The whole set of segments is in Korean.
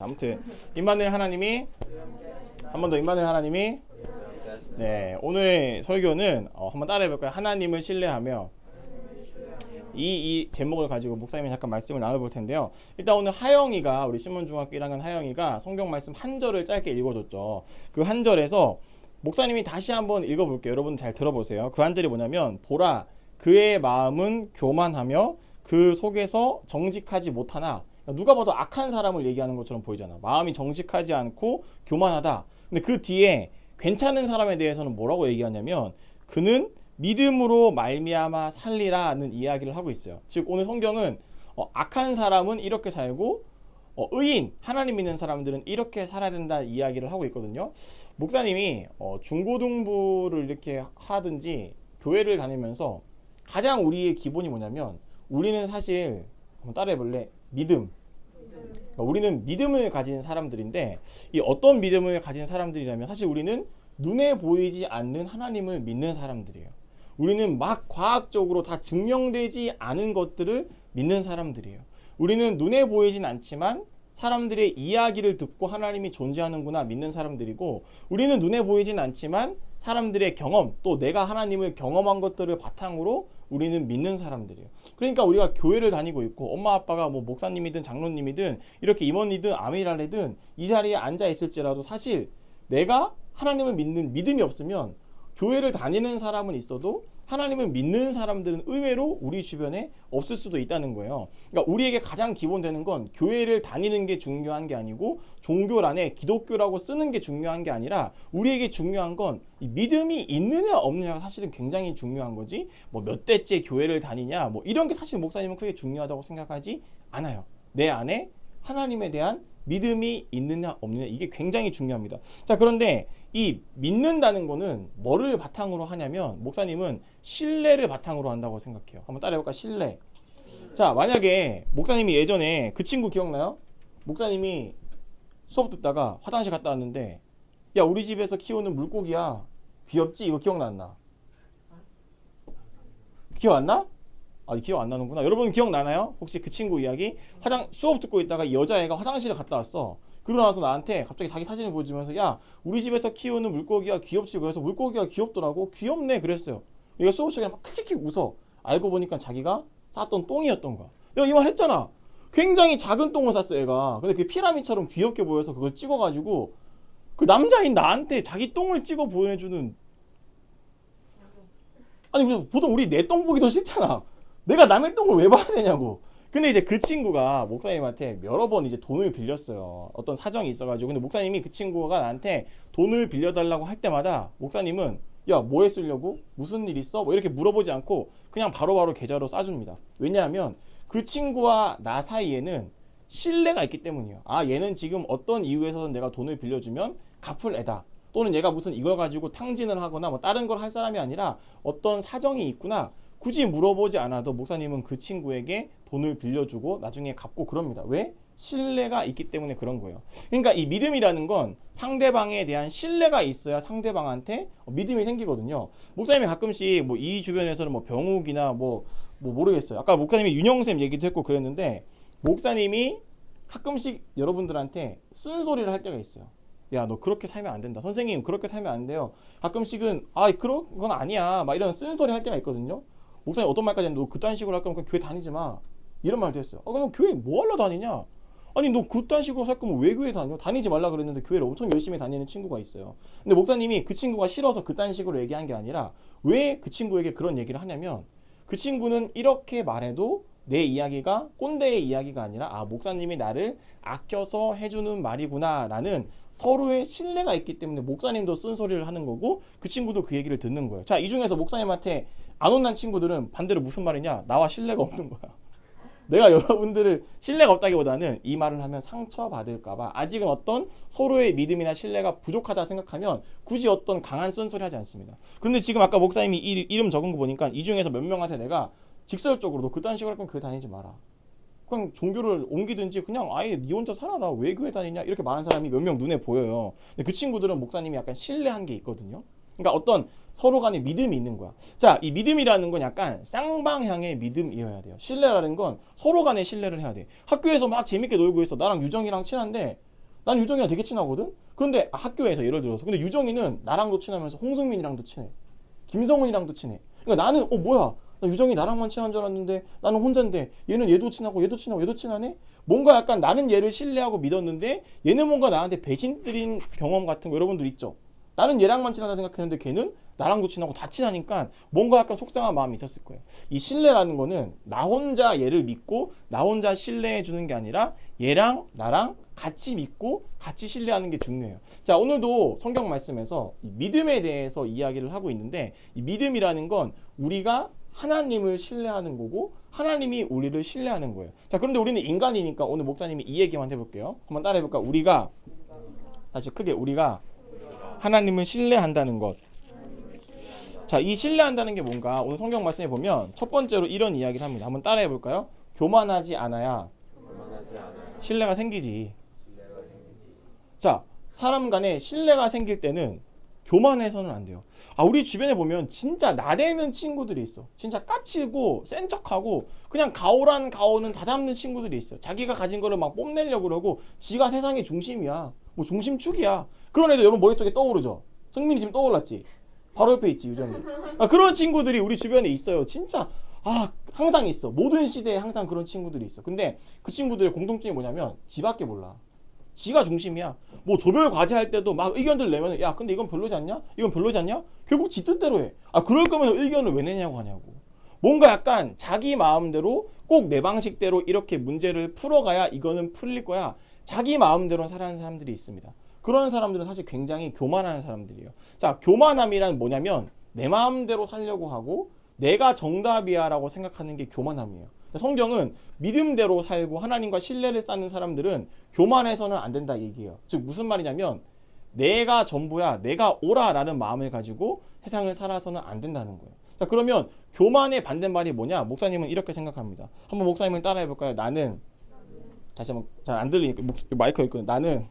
아무튼 임마누엘 하나님이 한 번 더 임마누엘 하나님이 네 오늘 설교는 어, 한번 따라해 볼까요? 하나님을 신뢰하며 이, 이 제목을 가지고 목사님이 잠깐 말씀을 나눠볼 텐데요. 일단 오늘 하영이가 우리 신문중학교 1학년 하영이가 성경 말씀 한 절을 짧게 읽어줬죠. 그 한 절에서 목사님이 다시 한번 읽어볼게요. 여러분 잘 들어보세요. 그 한 절이 뭐냐면 보라 그의 마음은 교만하며 그 속에서 정직하지 못하나 누가 봐도 악한 사람을 얘기하는 것처럼 보이잖아. 마음이 정직하지 않고 교만하다. 근데 그 뒤에 괜찮은 사람에 대해서는 뭐라고 얘기하냐면 그는 믿음으로 말미암아 살리라는 이야기를 하고 있어요. 즉 오늘 성경은 어, 악한 사람은 이렇게 살고 어, 의인 하나님 믿는 사람들은 이렇게 살아야 된다 이야기를 하고 있거든요. 목사님이 어, 중고등부를 이렇게 하든지 교회를 다니면서 가장 우리의 기본이 뭐냐면 우리는 사실 한번 따라해 볼래? 믿음. 그러니까 우리는 믿음을 가진 사람들인데 이 어떤 믿음을 가진 사람들이라면 사실 우리는 눈에 보이지 않는 하나님을 믿는 사람들이에요. 우리는 막 과학적으로 다 증명되지 않은 것들을 믿는 사람들이에요. 우리는 눈에 보이진 않지만 사람들의 이야기를 듣고 하나님이 존재하는구나 믿는 사람들이고 우리는 눈에 보이진 않지만 사람들의 경험 또 내가 하나님을 경험한 것들을 바탕으로 우리는 믿는 사람들이에요. 그러니까 우리가 교회를 다니고 있고 엄마 아빠가 뭐 목사님이든 장로님이든 이렇게 임원이든 아미랄레든 이 자리에 앉아 있을지라도 사실 내가 하나님을 믿는 믿음이 없으면 교회를 다니는 사람은 있어도 하나님을 믿는 사람들은 의외로 우리 주변에 없을 수도 있다는 거예요. 그러니까 우리에게 가장 기본되는 건 교회를 다니는 게 중요한 게 아니고 종교란에 기독교라고 쓰는 게 중요한 게 아니라 우리에게 중요한 건이 믿음이 있느냐 없느냐가 사실은 굉장히 중요한 거지. 뭐 몇 대째 교회를 다니냐 뭐 이런 게 사실 목사님은 크게 중요하다고 생각하지 않아요. 내 안에 하나님에 대한 믿음이 있느냐 없느냐 이게 굉장히 중요합니다. 자 그런데 이 믿는다는 거는 뭐를 바탕으로 하냐면 목사님은 신뢰를 바탕으로 한다고 생각해요. 한번 따라해볼까 신뢰. 자 만약에 목사님이 예전에 그 친구 기억나요? 목사님이 수업 듣다가 화장실 갔다 왔는데 야 우리 집에서 키우는 물고기야 귀엽지 이거 기억났나? 기억 안 나? 아 기억 안 나는구나. 여러분 기억나나요? 혹시 그 친구 이야기? 화장 수업 듣고 있다가 이 여자애가 화장실에 갔다 왔어. 그러고 나서 나한테 갑자기 자기 사진을 보여주면서 야 우리 집에서 키우는 물고기가 귀엽지 그래서 물고기가 귀엽더라고 귀엽네 그랬어요. 얘가 수업 시간에 막 킥킥킥 웃어. 알고 보니까 자기가 쌌던 똥이었던 거야. 내가 이 말 했잖아. 굉장히 작은 똥을 쌌어 얘가. 근데 그 피라미처럼 귀엽게 보여서 그걸 찍어가지고 그 남자인 나한테 자기 똥을 찍어 보내주는 아니 보통 우리 내 똥 보기 더 싫잖아. 내가 남의 똥을 왜 봐야 되냐고. 근데 이제 그 친구가 목사님한테 여러 번 이제 돈을 빌렸어요. 어떤 사정이 있어가지고. 근데 목사님이 그 친구가 나한테 돈을 빌려달라고 할 때마다 목사님은 야, 뭐에 쓰려고? 무슨 일 있어? 뭐 이렇게 물어보지 않고 그냥 바로바로 계좌로 싸줍니다. 왜냐하면 그 친구와 나 사이에는 신뢰가 있기 때문이에요. 아, 얘는 지금 어떤 이유에서 내가 돈을 빌려주면 갚을 애다. 또는 얘가 무슨 이걸 가지고 탕진을 하거나 뭐 다른 걸 할 사람이 아니라 어떤 사정이 있구나. 굳이 물어보지 않아도 목사님은 그 친구에게 돈을 빌려주고 나중에 갚고 그럽니다. 왜? 신뢰가 있기 때문에 그런 거예요. 그러니까 이 믿음이라는 건 상대방에 대한 신뢰가 있어야 상대방한테 믿음이 생기거든요. 목사님이 가끔씩 뭐 이 주변에서는 뭐 병욱이나 뭐, 뭐 모르겠어요. 아까 목사님이 윤영쌤 얘기도 했고 그랬는데 목사님이 가끔씩 여러분들한테 쓴소리를 할 때가 있어요. 야, 너 그렇게 살면 안 된다. 선생님, 그렇게 살면 안 돼요. 가끔씩은, 아, 그런 건 아니야. 막 이런 쓴소리 할 때가 있거든요. 목사님 어떤 말까지 했는데, 너 그딴 식으로 할 거면 교회 다니지 마. 이런 말도 했어요. 아, 그럼 교회 뭐 하러 다니냐? 아니, 너 그딴 식으로 살 거면 왜 교회 다녀? 다니지 말라 그랬는데 교회를 엄청 열심히 다니는 친구가 있어요. 근데 목사님이 그 친구가 싫어서 그딴 식으로 얘기한 게 아니라, 왜 그 친구에게 그런 얘기를 하냐면, 그 친구는 이렇게 말해도 내 이야기가 꼰대의 이야기가 아니라 아 목사님이 나를 아껴서 해주는 말이구나라는 서로의 신뢰가 있기 때문에 목사님도 쓴소리를 하는 거고 그 친구도 그 얘기를 듣는 거예요. 자 이 중에서 목사님한테 안 혼난 친구들은 반대로 무슨 말이냐 나와 신뢰가 없는 거야. 내가 여러분들을 신뢰가 없다기보다는 이 말을 하면 상처받을까봐 아직은 어떤 서로의 믿음이나 신뢰가 부족하다 생각하면 굳이 어떤 강한 쓴소리 하지 않습니다. 그런데 지금 아까 목사님이 이, 이름 적은 거 보니까 이 중에서 몇 명한테 내가 직설적으로 너 그딴 식으로 할 거면 교회 다니지 마라. 그냥 종교를 옮기든지 그냥 아예 니 혼자 살아라. 왜 교회 다니냐? 이렇게 말하는 사람이 몇 명 눈에 보여요. 근데 그 친구들은 목사님이 약간 신뢰한 게 있거든요. 그러니까 어떤 서로 간에 믿음이 있는 거야. 자, 이 믿음이라는 건 약간 쌍방향의 믿음이어야 돼요. 신뢰라는 건 서로 간에 신뢰를 해야 돼. 학교에서 막 재밌게 놀고 있어. 나랑 유정이랑 친한데 난 유정이랑 되게 친하거든. 그런데 학교에서 예를 들어서 근데 유정이는 나랑도 친하면서 홍승민이랑도 친해. 김성훈이랑도 친해. 그러니까 나는 어 뭐야? 나 유정이 나랑만 친한 줄 알았는데 나는 혼자인데 얘는 얘도 친하고 얘도 친하고 얘도 친하네? 뭔가 약간 나는 얘를 신뢰하고 믿었는데 얘는 뭔가 나한테 배신 들인 경험 같은 거 여러분들 있죠? 나는 얘랑만 친하다 생각했는데 걔는 나랑도 친하고 다 친하니까 뭔가 약간 속상한 마음이 있었을 거예요. 이 신뢰라는 거는 나 혼자 얘를 믿고 나 혼자 신뢰해 주는 게 아니라 얘랑 나랑 같이 믿고 같이 신뢰하는 게 중요해요. 자, 오늘도 성경 말씀에서 이 믿음에 대해서 이야기를 하고 있는데 이 믿음이라는 건 우리가 하나님을 신뢰하는 거고 하나님이 우리를 신뢰하는 거예요. 자, 그런데 우리는 인간이니까 오늘 목사님이 이 얘기만 해 볼게요. 한번 따라해 볼까? 우리가 다시 크게 우리가 하나님을 신뢰한다는 것. 자, 이 신뢰한다는 게 뭔가 오늘 성경 말씀에 보면 첫 번째로 이런 이야기를 합니다. 한번 따라해 볼까요? 교만하지 않아야 신뢰가 생기지. 자, 사람 간에 신뢰가 생길 때는 교만해서는 안 돼요. 아, 우리 주변에 보면 진짜 나대는 친구들이 있어. 진짜 깝치고 센 척하고 그냥 가오란 가오는 다 잡는 친구들이 있어. 자기가 가진 거를 막 뽐내려고 그러고 지가 세상의 중심이야. 뭐 중심축이야. 그런 애들 여러분 머릿속에 떠오르죠? 승민이 지금 떠올랐지? 바로 옆에 있지, 유정이. 아, 그런 친구들이 우리 주변에 있어요. 진짜 아, 항상 있어. 모든 시대에 항상 그런 친구들이 있어. 근데 그 친구들의 공통점이 뭐냐면 지밖에 몰라. 지가 중심이야. 뭐 조별 과제 할 때도 막 의견들 내면 야 근데 이건 별로지 않냐? 이건 별로지 않냐? 결국 지 뜻대로 해. 아 그럴 거면 의견을 왜 내냐고 하냐고. 뭔가 약간 자기 마음대로 꼭 내 방식대로 이렇게 문제를 풀어가야 이거는 풀릴 거야. 자기 마음대로 살아가는 사람들이 있습니다. 그런 사람들은 사실 굉장히 교만한 사람들이에요. 자, 교만함이란 뭐냐면 내 마음대로 살려고 하고 내가 정답이야라고 생각하는 게 교만함이에요. 성경은 믿음대로 살고 하나님과 신뢰를 쌓는 사람들은 교만해서는 안 된다 얘기해요. 즉 무슨 말이냐면 내가 전부야, 내가 오라라는 마음을 가지고 세상을 살아서는 안 된다는 거예요. 자 그러면 교만의 반대말이 뭐냐? 목사님은 이렇게 생각합니다. 한번 목사님을 따라해 볼까요? 나는 다시 한번 잘 안 들리니까 목- 마이크가 있거든. 나는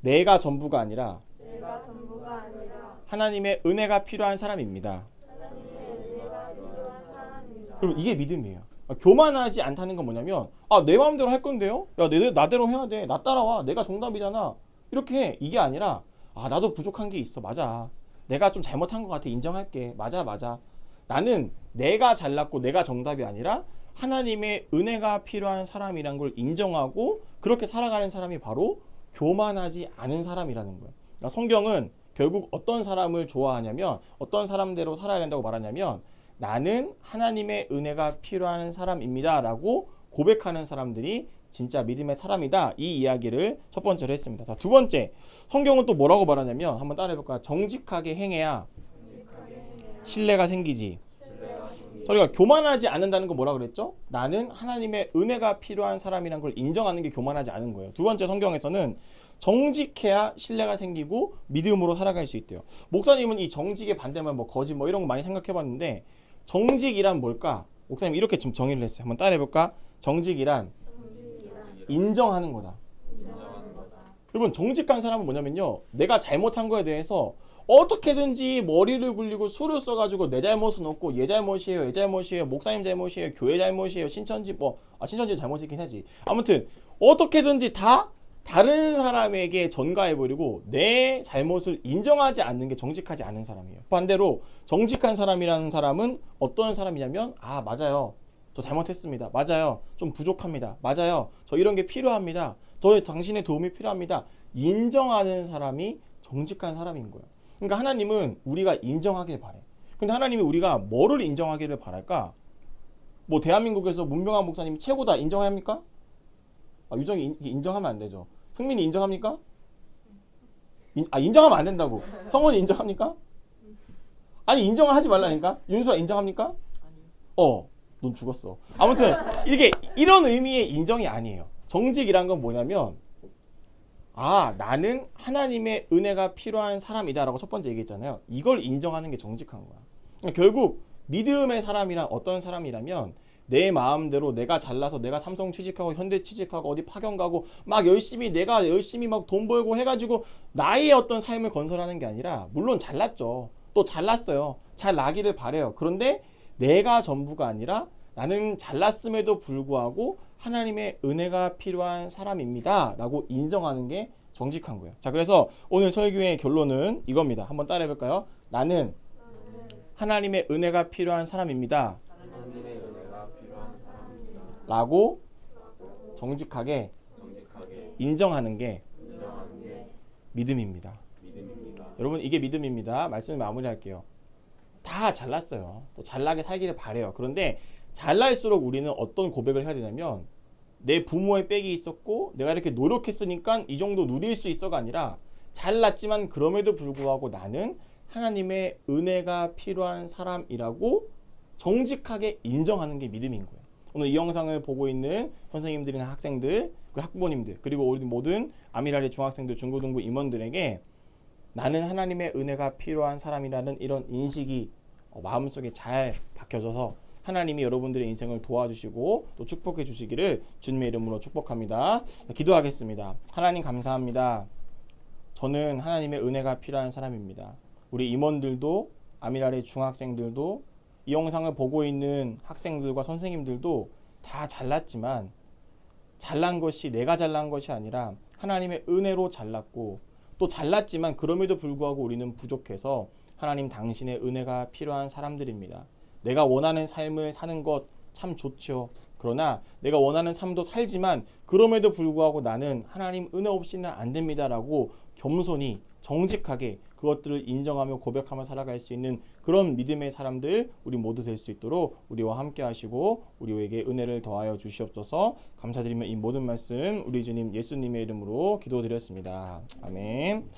내가 전부가 아니라 내가 전부가 아니라 하나님의 은혜가 필요한 사람입니다. 그럼 이게 믿음이에요. 아, 교만하지 않다는 건 뭐냐면 아 내 마음대로 할 건데요. 야 내 나대로 해야 돼. 나 따라와. 내가 정답이잖아. 이렇게 해. 이게 아니라 아 나도 부족한 게 있어. 맞아. 내가 좀 잘못한 것 같아. 인정할게. 맞아 맞아. 나는 내가 잘났고 내가 정답이 아니라 하나님의 은혜가 필요한 사람이란 걸 인정하고 그렇게 살아가는 사람이 바로 교만하지 않은 사람이라는 거예요. 그러니까 성경은 결국 어떤 사람을 좋아하냐면 어떤 사람대로 살아야 된다고 말하냐면 나는 하나님의 은혜가 필요한 사람입니다라고 고백하는 사람들이 진짜 믿음의 사람이다. 이 이야기를 첫 번째로 했습니다. 자, 두 번째. 성경은 또 뭐라고 말하냐면 한번 따라해 볼까요? 정직하게 행해야 신뢰가 생기지. 저희가 교만하지 않는다는 거 뭐라 그랬죠? 나는 하나님의 은혜가 필요한 사람이란 걸 인정하는 게 교만하지 않은 거예요. 두 번째 성경에서는 정직해야 신뢰가 생기고 믿음으로 살아갈 수 있대요. 목사님은 이 정직의 반대말 뭐 거짓 뭐 이런 거 많이 생각해 봤는데 정직이란 뭘까? 목사님 이렇게 좀 정의를 했어요. 한번 따라해 볼까? 정직이란 인정하는 거다. 여러분 정직한 사람은 뭐냐면요. 내가 잘못한 거에 대해서 어떻게든지 머리를 굴리고 수를 써가지고 내 잘못은 없고 얘 잘못이에요, 얘 잘못이에요, 목사님 잘못이에요, 교회 잘못이에요, 신천지 뭐 아, 신천지 잘못이긴 하지. 아무튼 어떻게든지 다 다른 사람에게 전가해버리고 내 잘못을 인정하지 않는 게 정직하지 않은 사람이에요. 반대로 정직한 사람이라는 사람은 어떤 사람이냐면 아 맞아요. 저 잘못했습니다. 맞아요. 좀 부족합니다. 맞아요. 저 이런 게 필요합니다. 저 당신의 도움이 필요합니다. 인정하는 사람이 정직한 사람인 거예요. 그러니까 하나님은 우리가 인정하길 바래. 근데 하나님이 우리가 뭐를 인정하기를 바랄까? 뭐 대한민국에서 문병환 목사님이 최고다 인정해야 합니까? 아, 유정이 인, 인정하면 안 되죠. 승민이 인정합니까? 인, 아 인정하면 안 된다고. 성원이 인정합니까? 아니 인정을 하지 말라니까. 윤수아 인정합니까? 어, 넌 죽었어. 아무튼 이게 이런 의미의 인정이 아니에요. 정직이란 건 뭐냐면 아 나는 하나님의 은혜가 필요한 사람이다라고 첫 번째 얘기했잖아요. 이걸 인정하는 게 정직한 거야. 그러니까 결국 믿음의 사람이란 어떤 사람이라면 내 마음대로 내가 잘나서 내가 삼성 취직하고 현대 취직하고 어디 파견 가고 막 열심히 내가 열심히 막 돈 벌고 해가지고 나의 어떤 삶을 건설하는 게 아니라 물론 잘났죠. 또 잘났어요. 잘 나기를 바래요. 그런데 내가 전부가 아니라 나는 잘났음에도 불구하고 하나님의 은혜가 필요한 사람입니다 라고 인정하는 게 정직한 거예요. 자, 그래서 오늘 설교의 결론은 이겁니다. 한번 따라해 볼까요? 나는 하나님의 은혜가 필요한 사람입니다. 하나님의 은혜가 필요한 사람입니다. 라고 정직하게 정직하게 인정하는 게 인정하는 게 믿음입니다. 믿음입니다. 여러분 이게 믿음입니다. 말씀을 마무리할게요. 다 잘났어요. 또 잘나게 살기를 바래요. 그런데 잘날수록 우리는 어떤 고백을 해야 되냐면 내 부모의 빽이 있었고 내가 이렇게 노력했으니까 이 정도 누릴 수 있어가 아니라 잘났지만 그럼에도 불구하고 나는 하나님의 은혜가 필요한 사람이라고 정직하게 인정하는 게 믿음인 거예요. 오늘 이 영상을 보고 있는 선생님들이나 학생들, 그리고 학부모님들, 그리고 우리 모든 아미라리 중학생들, 중고등부 임원들에게 나는 하나님의 은혜가 필요한 사람이라는 이런 인식이 어, 마음속에 잘 박혀져서 하나님이 여러분들의 인생을 도와주시고 또 축복해 주시기를 주님의 이름으로 축복합니다. 기도하겠습니다. 하나님 감사합니다. 저는 하나님의 은혜가 필요한 사람입니다. 우리 임원들도 아미라리 중학생들도 이 영상을 보고 있는 학생들과 선생님들도 다 잘났지만 잘난 것이 내가 잘난 것이 아니라 하나님의 은혜로 잘났고 또 잘났지만 그럼에도 불구하고 우리는 부족해서 하나님 당신의 은혜가 필요한 사람들입니다. 내가 원하는 삶을 사는 것 참 좋죠. 그러나 내가 원하는 삶도 살지만 그럼에도 불구하고 나는 하나님 은혜 없이는 안 됩니다라고 겸손히 정직하게 그것들을 인정하며 고백하며 살아갈 수 있는 그런 믿음의 사람들 우리 모두 될 수 있도록 우리와 함께 하시고 우리에게 은혜를 더하여 주시옵소서 감사드리며 이 모든 말씀 우리 주님 예수님의 이름으로 기도드렸습니다. 아멘.